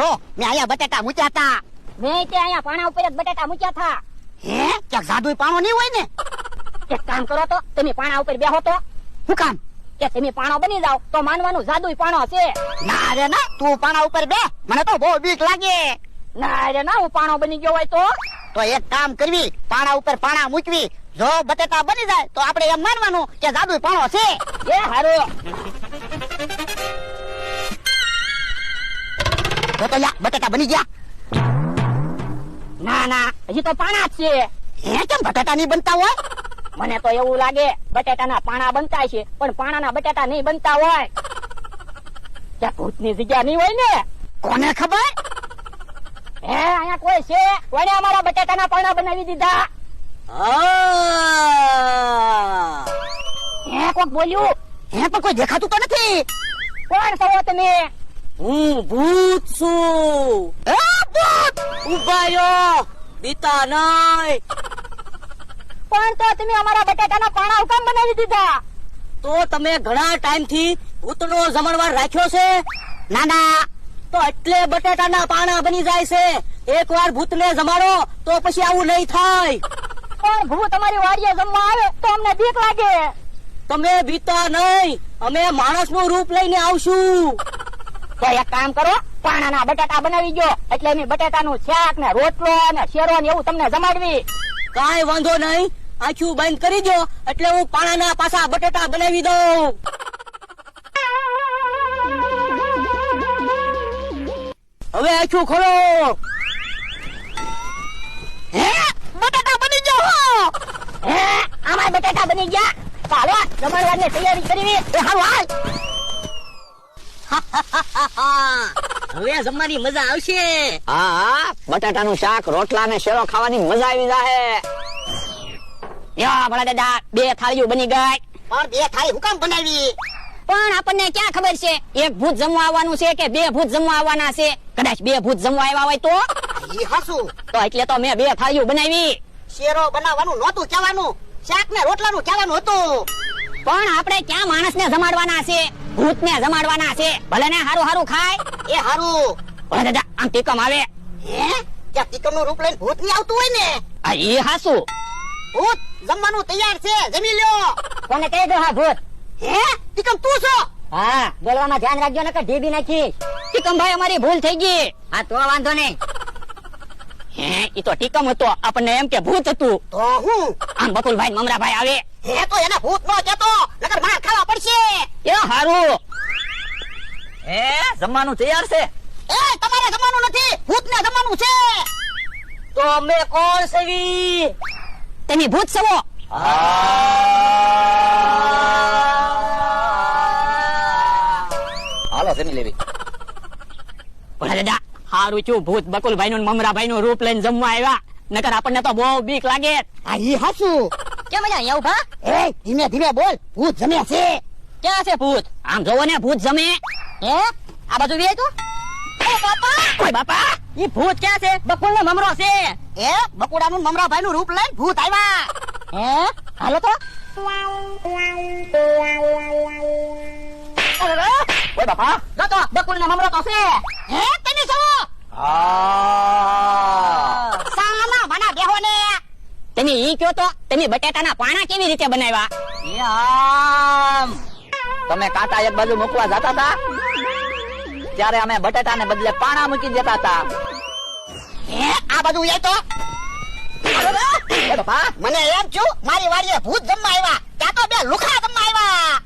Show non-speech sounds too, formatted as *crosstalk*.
જો મેં અહીંયા બટેટા મૂક્યા હતા મેં તે અહીંયા પાણા ઉપર જ બટાટા મૂક્યા હતા હે? ક્યાંક જાદુઈ પાણો નહીં હોય ને? એક કામ કરો તો તમે પાણા ઉપર બેહો તો. શું કામ? કે તમે પાણો બની જાવ તો માનવાનું જાદુઈ પાણો છે. ના રે ના તું પાણા ઉપર બે મને તો બહુ બીક લાગે. ના રે ના હું પાણો બની ગયો હોય તો. તો એક કામ કરવી પાણા ઉપર પાણા મૂકવી. જો બટેટા બની જાય તો આપણે એમ માનવાનું કે જાદુઈ પાણો છે. એ હારું. તો તો યા બટેટા બની ગયા. ના ના હજી તો પાણા જ છે હે કેમ બટેટા નહીં બનતા હોય? મને તો એવું લાગે બટાટાના પાણા બનતા છે પણ પાણાના બટાટા નહીં બનતા હોય. ત્યાં ભૂતની જગ્યા નહીં હોય ને? કોને ખબર? હે અહીંયા કોઈ છે? કોને અમારા બટાટાના પાણા બનાવી દીધા? હે. કોક બોલ્યું? હે પણ કોઈ દેખાતું તો નથી. કોણ છો તમે હું ભૂત છું એ ભૂત! ઉભાયો બીતા નહીં પણ તો તમે અમારા બટાકાના પાણા ઉકામ બનાવી દીધા. તો તમે ઘણા ટાઈમથી ભૂતનો જમણવાર રાખ્યો છે? ના ના. તો એટલે બટાટાના પાણા બની જાય છે. એકવાર ભૂતને જમાડો તો પછી આવું નહીં થાય. *laughs* પણ ભૂત અમારી વાડીએ જમવા આવે તો અમને બીક લાગે. તમે બીતા નહીં. અમે માણસનું રૂપ લઈને આવશું. તો એક કામ કરો પાણાના બટાટા બનાવી ગયો એટલે અમે બટાટાનું શાક ને રોટલો ને શેરો ને એવું તમને જમાડવી. કાંઈ વાંધો નહીં. આખું બંધ કરી દો એટલે હું પાણાના પાછા બટાટા બનાવી દઉં. હવે આખું ખોલો. હે? બટેટા બની ગયો હે. આમાં બટાટા બની ગયા? ચાલો જમણવારની તૈયારી કરવી એ હાલ હાલ. હવે જમવાની મજા આવશે. હા હા બટાટાનું શાક રોટલા ને શેરો ખાવાની મજા આવી જાહે. યા ભલા દાદા બે થાળીઓ બની ગઈ. પણ બે થાળી હુકામ બનાવી? પણ આપણને ક્યાં ખબર છે? એક ભૂત જમવા આવવાનું છે કે બે ભૂત જમવા આવવાના છે? કદાચ બે ભૂત જમવા આવ્યા હોય તો? ઈ હાસુ. તો એટલે તો મેં બે થાળીઓ બનાવી. શેરો બનાવવાનું નહોતું કહેવાનું શાક ને રોટલાનું કહેવાનું હતું. પણ આપણે ક્યાં માણસને જમાડવાના છે? ભૂતને જમાડવાના છે? ભલે ને હારું હારું ખાય. એ હારું. ભલે દાદા આમ ટીકમ આવે? હે? ત્યાં ટીકમનું રૂપ લઈને ભૂત નહીં આવતું હોય ને? આ એ હાસુ. ભૂત જમવાનું તૈયાર છે જમી લ્યો. કોને કહી દો હા ભૂત? હે? ટીકમ તું છો? હા બોલવામાં ધ્યાન રાખજો નકર ઢીબી નાખી ટીકમ ભાઈ અમારી ભૂલ થઈ ગઈ. હા તો વાંધો નહીં. હે ઈ તો ટીકમ હતો. આપણને એમ કે ભૂત હતું. તો હું? આમ બકુલભાઈ ને મમરાભાઈ આવે. હે તો એને ભૂત નો કહેતો નકર માર ખાવા પડશે. એ હારું. હે? જમવાનું તૈયાર છે? એ તમારે જમવાનું નથી. ભૂત ને જમવાનું છે. તો અમે કોણ સવી તમે ભૂત સવો હાલો જમી લેવી. ભલા દાદા હારું છું. ભૂત બકુલભાઈ નું મમરાભાઈ નું રૂપ લઈને જમવા આવ્યા. નકર આપણને તો બહુ બીક લાગે. આ ઈ હાસુ કેમ અહીંયા ઊભા એ ધીમે ધીમે બોલ. ભૂત જમે છે. ક્યાં છે ભૂત? આમ જોવો ને ભૂત જમે. હે? આ બાજુ વી તો? ઓ બાપા! ઓય બાપા! ઈ ભૂત ક્યાં છે? બકુલ નો મમરો છે. એ મમરા ભાઈ નું રૂપ લઈને ભૂત આવ્યા. હે? હાલો તો. ઓય બાપા! જો તો બકુલ નો મમરો તો છે. હે? તને સવો સાલા બના બેહો ને તમે ઈ કયો તો તમે બટાટાના પાણા કેવી રીતે બનાવ્યા? એ આમ. તમે કાંટા એક બાજુ મૂકવા જતા હતા? ત્યારે અમે બટેટાને બદલે પાણા મૂકી દેતા હતા. આ બધું એ તો? મને એમ છું મારી વાડીએ ભૂત જમવા આવ્યા. ત્યાં તો બે લુખા જમવા આવ્યા.